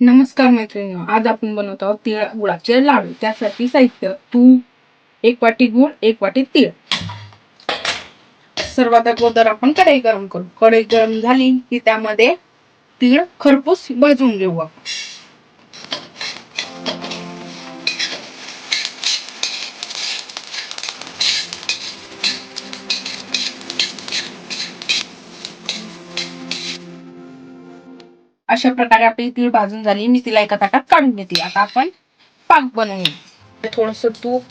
नमस्कार मैत्रिणी आज आपण बनवत आहोत तिळ गुळाचे लाडू. त्यासाठी साहित्य तूप एक वाटी गुळ एक वाटी तीळ. सर्वात अगोदर आपण कढई गरम करू. कढई गरम झाली की त्यामध्ये तीळ खरपूस भाजून घेऊ आपण. अशा प्रकारे आपली तीळ भाजून झाली. मी तिला एका ताटात काढून घेते. आता आपण पाक बनवून थोडस तूप.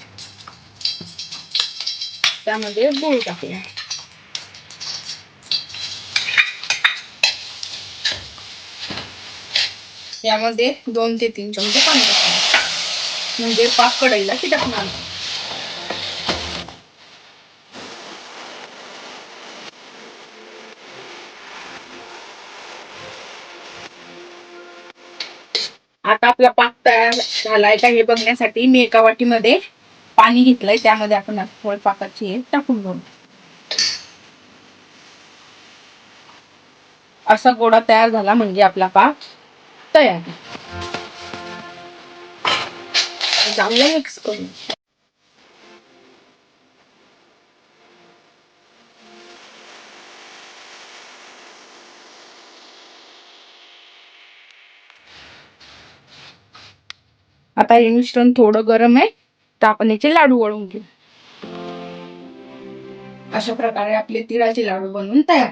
त्यामध्ये गुळ टाकूया. यामध्ये दोन ते तीन चमचे पाणी टाकूया. म्हणजे पाक कढईला की टाकणार आता आपला पाक तयार झालाय का हे बघण्यासाठी मी एका वाटीमध्ये पाणी घेतलंय. त्यामध्ये आपण फळपाकाची पाकाची हे टाकून घेऊ. असा गोडा तयार झाला म्हणजे आपला पाक तयार. आहे. मिक्स करून. आता हे मिश्रण थोडं गरम आहे तर आपण याचे लाडू वळून घेऊ. अशा प्रकारे आपले तिळाचे लाडू बनवून तयार.